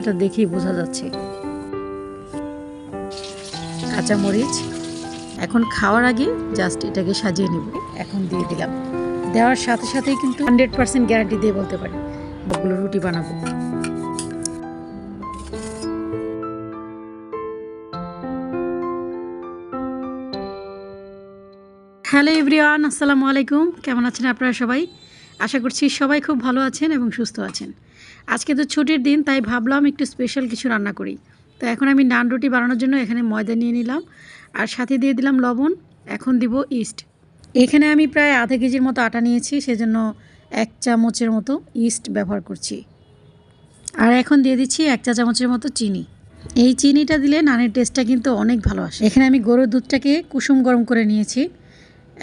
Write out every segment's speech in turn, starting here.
এটা দেখেই বোঝা যাচ্ছে। কাঁচামরিচ। এখন খাওয়ার আগে জাস্ট এটাকে সাজিয়ে নিব। এখন দিয়ে দিলাম। দেওয়ার সাথে সাথেই কিন্তু হান্ড্রেড পার্সেন্ট গ্যারান্টি দিয়ে বলতে পারি ওগুলো রুটি বানাবো। হ্যালো এভরিওয়ান, আসসালামু আলাইকুম। কেমন আছেন আপনারা সবাই? আশা করছি সবাই খুব ভালো আছেন এবং সুস্থ আছেন। আজকে তো ছুটির দিন, তাই ভাবলাম একটু স্পেশাল কিছু রান্না করি। তো এখন আমি নান রুটি বানানোর জন্য এখানে ময়দা নিয়ে নিলাম আর সাথে দিয়ে দিলাম লবণ। এখন দিব ইস্ট এখানে আমি প্রায় আধা কেজির মতো আটা নিয়েছি, সেজন্য এক চামচের মতো ইস্ট ব্যবহার করছি। আর এখন দিয়ে দিচ্ছি এক চা চামচের মতো চিনি। এই চিনিটা দিলে নানের টেস্টটা কিন্তু অনেক ভালো আসে। এখানে আমি গরুর দুধটাকে কুসুম গরম করে নিয়েছি।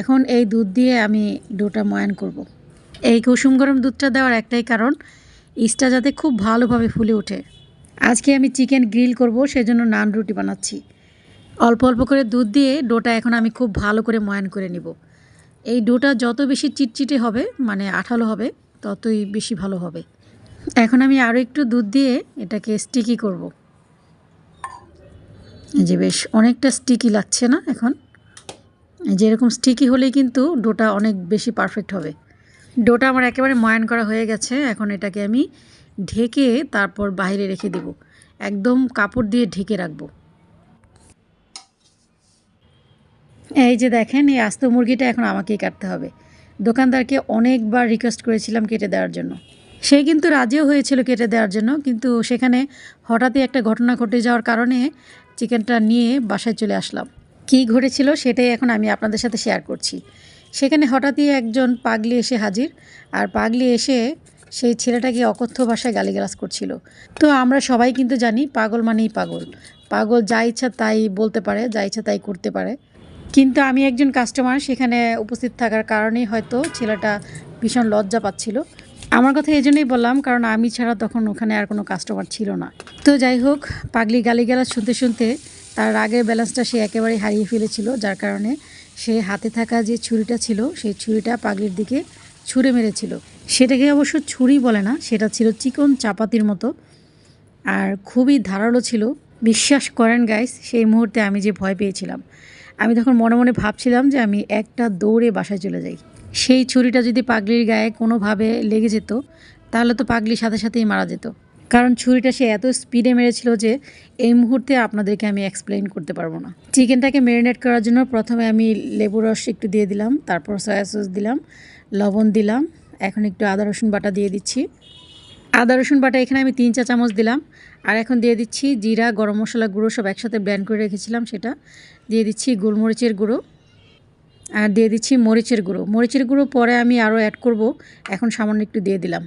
এখন এই দুধ দিয়ে আমি ডোটা ময়ান করব। এই কুসুম গরম দুধটা দেওয়ার একটাই কারণ ইস্টটা যাতে খুব ভালোভাবে ফুলে ওঠে। আজকে আমি চিকেন গ্রিল করব, সেজন্য নান রুটি বানাচ্ছি। অল্প অল্প করে দুধ দিয়ে ডোটা এখন আমি খুব ভালো করে ময়ান করে নিব। এই ডোটা যত বেশি চিটচিটে হবে মানে আঠালো হবে, ততই বেশি ভালো হবে। এখন আমি আরও একটু দুধ দিয়ে এটাকে স্টিকি করব। যে বেশ অনেকটা স্টিকি লাগছে না এখন? যেরকম স্টিকি হলেই কিন্তু ডোটা অনেক বেশি পারফেক্ট হবে। ডোটা আমার একেবারে ময়ান করা হয়ে গেছে। এখন এটাকে আমি ঢেকে তারপর বাইরে রেখে দেব। একদম কাপড় দিয়ে ঢেকে রাখব। এই যে দেখেন, এই আস্ত মুরগিটা এখন আমাকেই কাটতে হবে। দোকানদারকে অনেকবার রিকোয়েস্ট করেছিলাম কেটে দেওয়ার জন্য। সে কিন্তু রাজিও হয়েছিল কেটে দেওয়ার জন্য, কিন্তু সেখানে হঠাৎই একটা ঘটনা ঘটে যাওয়ার কারণে চিকেনটা নিয়ে বাসায় চলে আসলাম। কী ঘটেছিল সেটাই এখন আমি আপনাদের সাথে শেয়ার করছি। সেখানে হঠাৎই একজন পাগলি এসে হাজির। আর পাগলি এসে সেই ছেলেটাকে অকথ্য ভাষায় গালিগালাজ করছিল। তো আমরা সবাই কিন্তু জানি পাগল মানেই পাগল। পাগল যা ইচ্ছা তাই বলতে পারে, যা ইচ্ছা তাই করতে পারে। কিন্তু আমি একজন কাস্টমার, সেখানে উপস্থিত থাকার কারণেই হয়তো ছেলেটা ভীষণ লজ্জা পাচ্ছিল। আমার কথা এই জন্যই বললাম, কারণ আমি ছাড়া তখন ওখানে আর কোনো কাস্টমার ছিল না। তো যাই হোক, পাগলি গালিগালাজ শুনতে শুনতে তার রাগের ব্যালেন্সটা সে একেবারেই হারিয়ে ফেলেছিল, যার কারণে সে হাতে থাকা যে ছুরিটা ছিল, সেই ছুরিটা পাগলির দিকে ছুঁড়ে মেরেছিল। সেটাকে অবশ্য ছুরি বলে না, সেটা ছিল চিকন চাপাতির মতো। আর খুবই ধারালো ছিল। বিশ্বাস করেন গাইস সেই মুহূর্তে আমি যে ভয় পেয়েছিলাম। আমি তখন মনে মনে ভাবছিলাম যে আমি একটা দৌড়ে বাসায় চলে যাই। সেই ছুরিটা যদি পাগলির গায়ে কোনোভাবে লেগে যেত, তাহলে তো পাগলির সাথে সাথেই মারা যেত। কারণ ছুরিটা সে এত স্পিডে মেরেছিল যে এই মুহূর্তে আপনাদেরকে আমি এক্সপ্লেইন করতে পারব না। চিকেনটাকে ম্যারিনেট করার জন্য প্রথমে আমি লেবু রস একটু দিয়ে দিলাম, তারপর সয়া সস দিলাম, লবণ দিলাম, এখন একটু আদা, রসুন বাটা দিয়ে দিচ্ছি। আদা, রসুন বাটা এখানে আমি তিন চা চামচ দিলাম, আর এখন দিয়ে দিচ্ছি জিরা, গরম মশলা গুঁড়ো সব একসাথে ব্লেন্ড করে রেখেছিলাম সেটা। দিয়ে দিচ্ছি গোলমরিচের গুঁড়ো, আর দিয়ে দিচ্ছি মরিচের গুঁড়ো। মরিচের গুঁড়ো পরে আমি আরও অ্যাড করব, এখন সামান্য একটু দিয়ে দিলাম।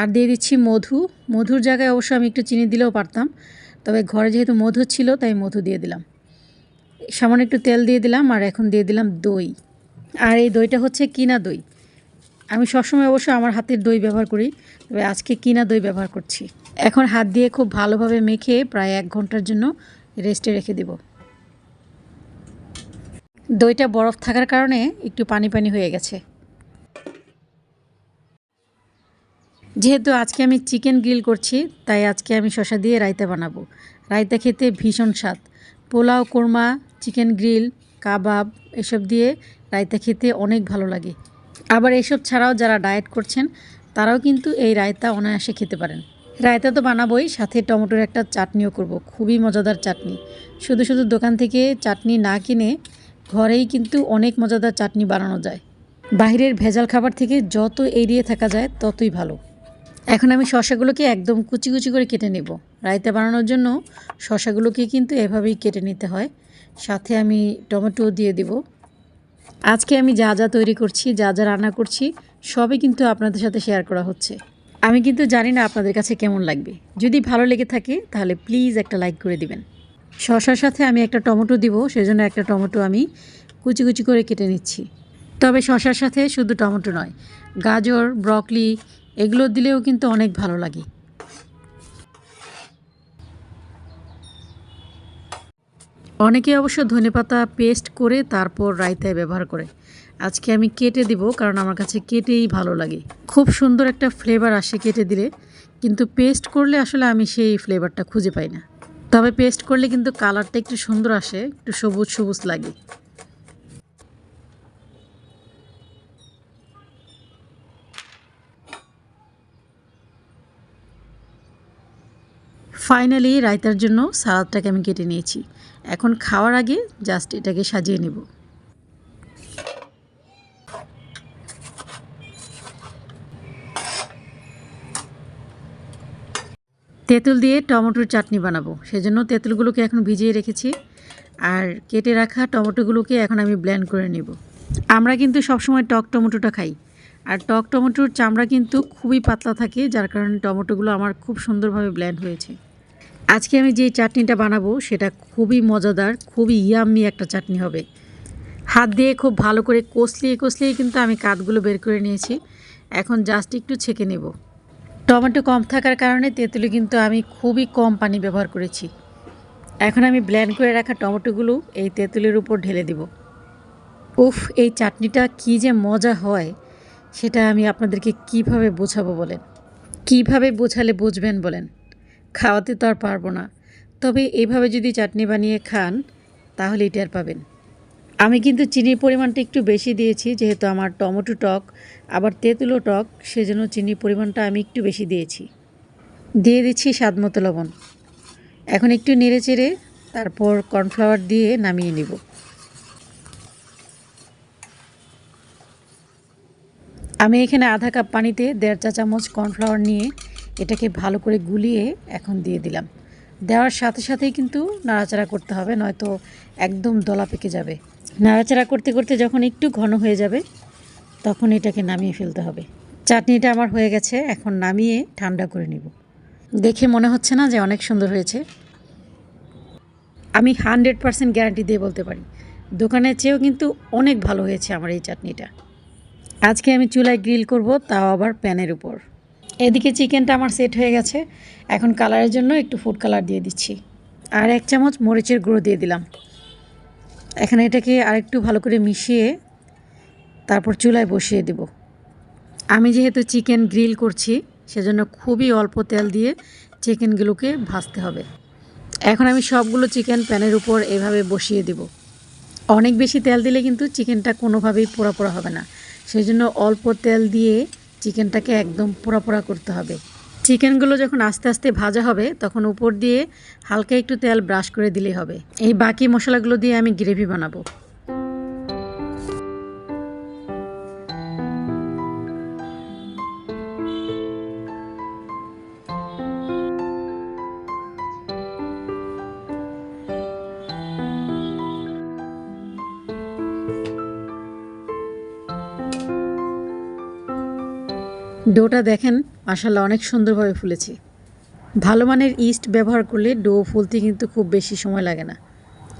আর দিয়ে দিচ্ছি মধু। মধুর জায়গায় অবশ্য আমি একটু চিনি দিলেও পারতাম, তবে ঘরে যেহেতু মধু ছিল, তাই মধু দিয়ে দিলাম। সামান্য একটু তেল দিয়ে দিলাম আর এখন দিয়ে দিলাম দই। আর এই দইটা হচ্ছে কিনা দই। আমি সবসময় অবশ্য আমার হাতের দই ব্যবহার করি, তবে আজকে কিনা দই ব্যবহার করছি। এখন হাত দিয়ে খুব ভালোভাবে মেখে প্রায় এক ঘণ্টার জন্য রেস্টে রেখে দেব। দইটা বরফ থাকার কারণে একটু পানি পানি হয়ে গেছে। যেহেতু আজকে আমি চিকেন গ্রিল করছি, তাই আজকে আমি শশা দিয়ে রায়তা বানাবো। রায়তা খেতে ভীষণ স্বাদ। পোলাও, কোরমা, চিকেন গ্রিল, কাবাব এসব দিয়ে রায়তা খেতে অনেক ভালো লাগে। আবার এসব ছাড়াও যারা ডায়েট করছেন, তারাও কিন্তু এই রায়তা অনায়াসে খেতে পারেন। রায়তা তো বানাবোই, সাথে টমেটোর একটা চাটনিও করব। খুবই মজাদার চাটনি। শুধু শুধু দোকান থেকে চাটনি না কিনে ঘরেই কিন্তু অনেক মজাদার চাটনি বানানো যায়। বাইরের ভেজাল খাবার থেকে যত এড়িয়ে থাকা যায়, ততই ভালো। এখন আমি শশাগুলোকে একদম কুচি কুচি করে কেটে নেব। রায়তা বানানোর জন্য শশাগুলোকে কিন্তু এভাবেই কেটে নিতে হয়। সাথে আমি টমেটো দিয়ে দেব। আজকে আমি যা যা তৈরি করছি, যা যা রান্না করছি, সবই কিন্তু আপনাদের সাথে শেয়ার করা হচ্ছে। আমি কিন্তু জানি না আপনাদের কাছে কেমন লাগবে। যদি ভালো লেগে থাকে, তাহলে প্লিজ একটা লাইক করে দিবেন। শশার সাথে আমি একটা টমেটো দিব, সেজন্য একটা টমেটো আমি কুচি কুচি করে কেটে নিচ্ছি। তবে শশার সাথে শুধু টমেটো নয়, গাজর, ব্রকলি এগুলো দিলেও কিন্তু অনেক ভালো লাগে। অনেকে অবশ্য ধনেপাতা পেস্ট করে তারপর রায়তায় ব্যবহার করে। আজকে আমি কেটে দিব কারণ আমার কাছে কেটেই ভালো লাগে। খুব সুন্দর একটা ফ্লেভার আসে কেটে দিলে, কিন্তু পেস্ট করলে আসলে আমি সেই ফ্লেভারটা খুঁজে পাই না। তবে পেস্ট করলে কিন্তু কালারটা একটু সুন্দর আসে, একটু সবুজ সবুজ লাগে। ফাইনালি রায়তার জন্য সালাদটাকে আমি কেটে নিয়েছি। এখন খাওয়ার আগে জাস্ট এটাকে সাজিয়ে নেব। তেঁতুল দিয়ে টমেটোর চাটনি বানাবো। সেজন্য তেঁতুলগুলোকে এখন ভিজিয়ে রেখেছি। আর কেটে রাখা টমেটোগুলোকে এখন আমি ব্ল্যান্ড করে নিব। আমরা কিন্তু সবসময় টক টমেটোটা খাই। আর টক টমেটোর চামড়া কিন্তু খুবই পাতলা থাকে, যার কারণে টমেটোগুলো আমার খুব সুন্দরভাবে ব্ল্যান্ড হয়েছে। আজকে আমি যে চাটনিটা বানাবো, সেটা খুবই মজাদার, খুবই ইয়াম্মি একটা চাটনি হবে। হাত দিয়ে খুব ভালো করে কষলিয়ে কষলিয়ে কিন্তু আমি কাঠগুলো বের করে নিয়েছি। এখন জাস্ট একটু ছেঁকে নেব। টমেটো কম থাকার কারণে তেঁতুলি কিন্তু আমি খুবই কম পানি ব্যবহার করেছি। এখন আমি ব্ল্যান্ড করে রাখা টমেটোগুলো এই তেঁতুলের উপর ঢেলে দিব। উফ, এই চাটনিটা কী যে মজা হয়, সেটা আমি আপনাদেরকে কীভাবে বোঝাবো বলেন? কীভাবে বোঝালে বুঝবেন বলেন? খাওয়াতে তো আর পারব না। তবে এভাবে যদি চাটনি বানিয়ে খান, তাহলে টের পাবেন। আমি কিন্তু চিনির পরিমাণটা একটু বেশি দিয়েছি, যেহেতু আমার টমেটো টক, আবার তেঁতুলো টক, সেজন্য চিনির পরিমাণটা আমি একটু বেশি দিয়েছি। দিয়ে দিচ্ছি স্বাদ মতো লবণ। এখন একটু নেড়ে চেড়ে তারপর কর্নফ্লাওয়ার দিয়ে নামিয়ে নিব। আমি এখানে আধা কাপ পানিতে দেড় চা চামচ কর্নফ্লাওয়ার নিয়ে এটাকে ভালো করে গুলিয়ে এখন দিয়ে দিলাম। দেওয়ার সাথে সাথেই কিন্তু নাড়াচাড়া করতে হবে, নয়তো একদম দলা পেকে যাবে। নাড়াচাড়া করতে করতে যখন একটু ঘন হয়ে যাবে, তখন এটাকে নামিয়ে ফেলতে হবে। চাটনিটা আমার হয়ে গেছে, এখন নামিয়ে ঠান্ডা করে নিব। দেখে মনে হচ্ছে না যে অনেক সুন্দর হয়েছে। আমি হানড্রেড পারসেন্ট গ্যারান্টি দিয়ে বলতে পারি, দোকানের চেয়েও কিন্তু অনেক ভালো হয়েছে আমার এই চাটনিটা। আজকে আমি চুলায় গ্রিল করব, তাও আবার প্যানের উপর। এদিকে চিকেনটা আমার সেট হয়ে গেছে। এখন কালারের জন্য একটু ফুড কালার দিয়ে দিচ্ছি। আর এক চামচ মরিচের গুঁড়ো দিয়ে দিলাম। এখানে এটাকে আরেকটু ভালো করে মিশিয়ে তারপর চুলায় বসিয়ে দেব। আমি যেহেতু চিকেন গ্রিল করছি, সেজন্য খুবই অল্প তেল দিয়ে চিকেনগুলোকে ভাজতে হবে। এখন আমি সবগুলো চিকেন প্যানের উপর এভাবে বসিয়ে দেব। অনেক বেশি তেল দিলে কিন্তু চিকেনটা কোনোভাবেই পোড়া পোড়া হবে না। সেই জন্য অল্প তেল দিয়ে চিকেনটাকে একদম পোড়া পোড়া করতে হবে। চিকেনগুলো যখন আস্তে আস্তে ভাজা হবে, তখন উপর দিয়ে হালকা একটু তেল ব্রাশ করে দিলেই হবে। এই বাকি মশলাগুলো দিয়ে আমি গ্রেভি বানাবো। ডোটা দেখেন মাসাল্লাহ অনেক সুন্দরভাবে ফুলেছে। ভালো মানের ইস্ট ব্যবহার করলে ডো ফুলতে কিন্তু খুব বেশি সময় লাগে না।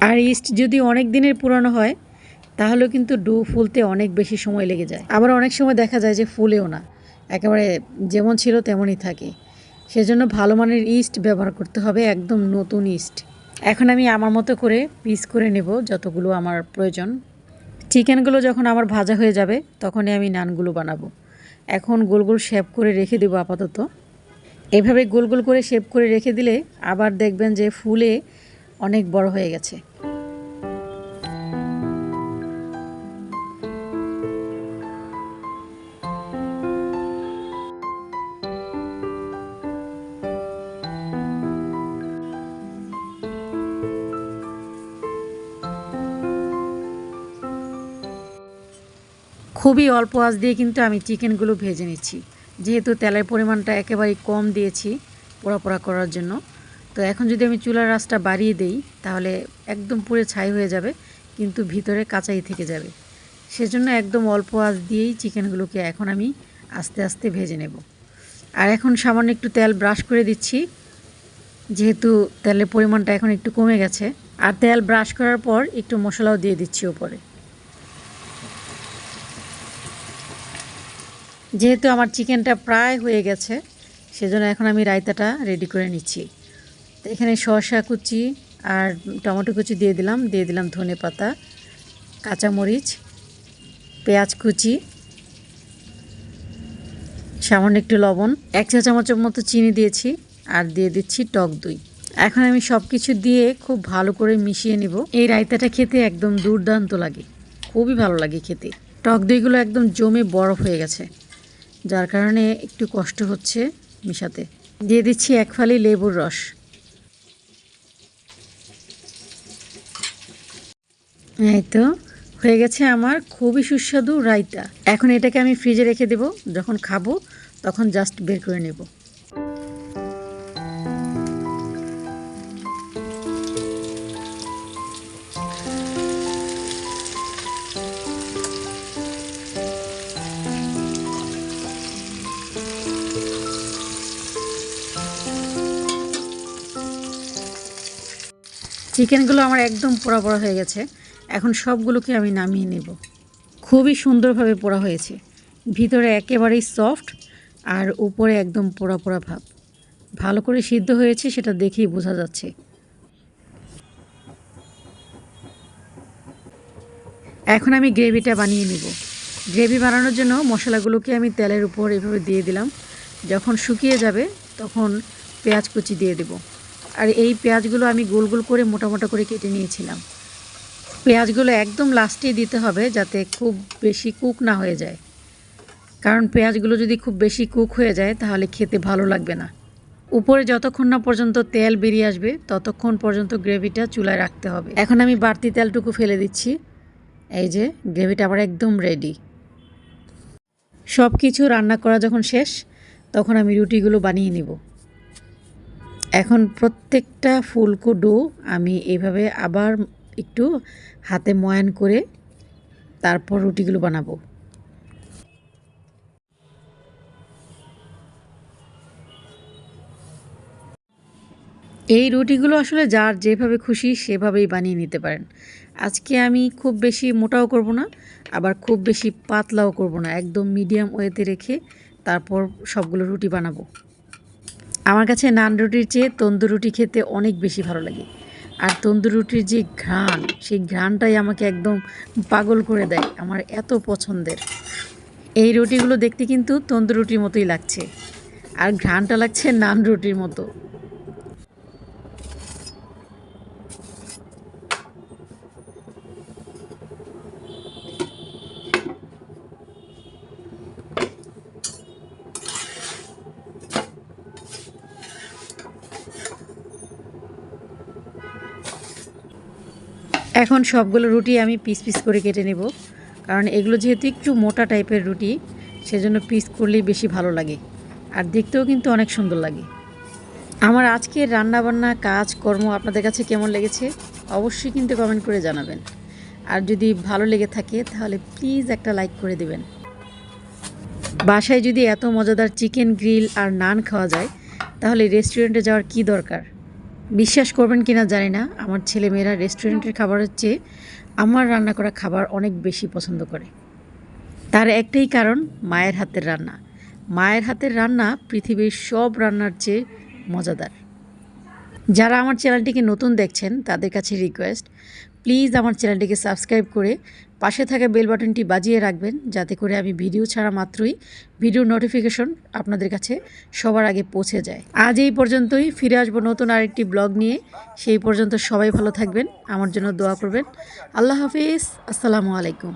আর ইস্ট যদি অনেক দিনের পুরানো হয়, তাহলেও কিন্তু ডো ফুলতে অনেক বেশি সময় লেগে যায়। আবার অনেক সময় দেখা যায় যে ফুলেও না। একেবারে যেমন ছিল তেমনই থাকে। সেজন্য ভালো মানের ইস্ট ব্যবহার করতে হবে, একদম নতুন ইস্ট। এখন আমি আমার মতো করে পিস করে নেব যতগুলো আমার প্রয়োজন। চিকেনগুলো যখন আমার ভাজা হয়ে যাবে, তখনই আমি নানগুলো বানাবো। এখন গোল গোল শেপ করে রেখে দেবো আপাতত। এভাবে গোল গোল করে শেপ করে রেখে দিলে আবার দেখবেন যে ফুলে অনেক বড় হয়ে গেছে। খুবই অল্প আঁচ দিয়ে কিন্তু আমি চিকেনগুলো ভেজে নিচ্ছি। যেহেতু তেলের পরিমাণটা একেবারেই কম দিয়েছি পোড়া পোড়া করার জন্য। তো এখন যদি আমি চুলার রাসটা বাড়িয়ে দেই, তাহলে একদম পুরো ছাই হয়ে যাবে, কিন্তু ভিতরে কাঁচাই থেকে যাবে। সেজন্য একদম অল্প আঁচ দিয়েই চিকেনগুলোকে এখন আমি আস্তে আস্তে ভেজে নেব। আর এখন সামান্য একটু তেল ব্রাশ করে দিচ্ছি। যেহেতু তেলের পরিমাণটা এখন একটু কমে গেছে, আর তেল ব্রাশ করার পর একটু মশলাও দিয়ে দিচ্ছি ওপরে। যেহেতু আমার চিকেনটা প্রায় হয়ে গেছে, সেজন্য এখন আমি রায়তাটা রেডি করে নিচ্ছি। তো এখানে শসা কুচি আর টমেটো কুচি দিয়ে দিলাম দিয়ে দিলাম ধনে পাতা, কাঁচামরিচ, পেঁয়াজ কুচি, সামান্য একটু লবণ, এক চা চামচের মতো চিনি দিয়েছি আর দিয়ে দিচ্ছি টক দই। এখন আমি সব কিছু দিয়ে খুব ভালো করে মিশিয়ে নিব। এই রায়তাটা খেতে একদম দুর্দান্ত লাগে, খুবই ভালো লাগে খেতে। টক দইগুলো একদম জমে বরফ হয়ে গেছে। যার কারণে একটু কষ্ট হচ্ছে মিশাতে। দিয়ে দিচ্ছি এক ফালি লেবুর রস। এই তো, হয়ে গেছে আমার খুবই সুস্বাদু রায়তা। এখন এটাকে আমি ফ্রিজে রেখে দেব, যখন খাব তখন জাস্ট বের করে নেব। চিকেনগুলো আমার একদম পোড়া পোড়া হয়ে গেছে। এখন সবগুলোকে আমি নামিয়ে নেব। খুবই সুন্দরভাবে পোড়া হয়েছে। ভিতরে একেবারেই সফট আর উপরে একদম পোড়া পোড়া ভাব। ভালো করে সিদ্ধ হয়েছে, সেটা দেখেই বোঝা যাচ্ছে। এখন আমি গ্রেভিটা বানিয়ে নিব। গ্রেভি বানানোর জন্য মশলাগুলোকে আমি তেলের উপর এভাবে দিয়ে দিলাম। যখন শুকিয়ে যাবে, তখন পেঁয়াজ কুচি দিয়ে দেব। আর এই পেঁয়াজগুলো আমি গোল গোল করে মোটা মোটা করে কেটে নিয়েছিলাম। পেঁয়াজগুলো একদম লাস্টে দিতে হবে যাতে খুব বেশি কুক না হয়ে যায়। কারণ পেঁয়াজগুলো যদি খুব বেশি কুক হয়ে যায় তাহলে খেতে ভালো লাগবে না। উপরে যতক্ষণ না পর্যন্ত তেল বেরিয়ে আসবে ততক্ষণ পর্যন্ত গ্রেভিটা চুলায় রাখতে হবে। এখন আমি বাড়তি তেলটুকু ফেলে দিচ্ছি। এই যে, গ্রেভিটা আবার একদম রেডি সব কিছু রান্না করা যখন শেষ, তখন আমি রুটিগুলো বানিয়ে নিব। এখন প্রত্যেকটা ফুলকো ডো আমি এইভাবে আবার একটু হাতে ময়ান করে তারপর রুটিগুলো বানাবো। এই রুটিগুলো আসলে যার যেভাবে খুশি সেভাবেই বানিয়ে নিতে পারেন। আজকে আমি খুব বেশি মোটাও করব না, আবার খুব বেশি পাতলাও করব না। একদম মিডিয়াম ওয়েতে রেখে তারপর সবগুলো রুটি বানাবো। আমার কাছে নান রুটির চেয়ে তন্দুর রুটি খেতে অনেক বেশি ভালো লাগে। আর তন্দুর রুটির যে ঘ্রাণ, সেই ঘ্রাণটাই আমাকে একদম পাগল করে দেয় আমার এত পছন্দের। এই রুটিগুলো দেখতে কিন্তু তন্দুর রুটির মতোই লাগছে। আর ঘ্রাণটা লাগছে নান রুটির মতো। এখন সবগুলো রুটি আমি পিস পিস করে কেটে নেব। কারণ এগুলো যেহেতু একটু মোটা টাইপের রুটি, সেজন্য পিস করলেই বেশি ভালো লাগে। আর দেখতেও কিন্তু অনেক সুন্দর লাগে। আমার আজকের রান্নাবান্না, কাজ, কর্ম আপনাদের কাছে কেমন লেগেছে? অবশ্যই কিন্তু কমেন্ট করে জানাবেন। আর যদি ভালো লেগে থাকে, তাহলে প্লিজ একটা লাইক করে দেবেন। বাসায় যদি এত মজাদার চিকেন গ্রিল আর নান খাওয়া যায়, তাহলে রেস্টুরেন্টে যাওয়ার কি দরকার? বিশ্বাস করবেন কিনা জানি না। আমার ছেলেমেয়েরা রেস্টুরেন্টের খাবারের চেয়ে আমার রান্না করা খাবার অনেক বেশি পছন্দ করে। তার একটাই কারণ, মায়ের হাতের রান্না। মায়ের হাতের রান্না পৃথিবীর সব রান্নার চেয়ে মজাদার। যারা আমার চ্যানেলটিকে নতুন দেখছেন, তাদের কাছে রিকোয়েস্ট প্লিজ আমার চ্যানেলটিকে সাবস্ক্রাইব করে পাশে থাকা বেল বাটনটি বাজিয়ে রাখবেন, যাতে করে আমি ভিডিও ছাড়া মাত্রই ভিডিও নোটিফিকেশন আপনাদের কাছে সবার আগে পৌঁছে যায়। আজ এই পর্যন্তই, ফিরে আসব নতুন আরেকটি ব্লগ নিয়ে। সেই পর্যন্ত সবাই ভালো থাকবেন, আমার জন্য দোয়া করবেন। আল্লাহ হাফিজ, আসসালামু আলাইকুম।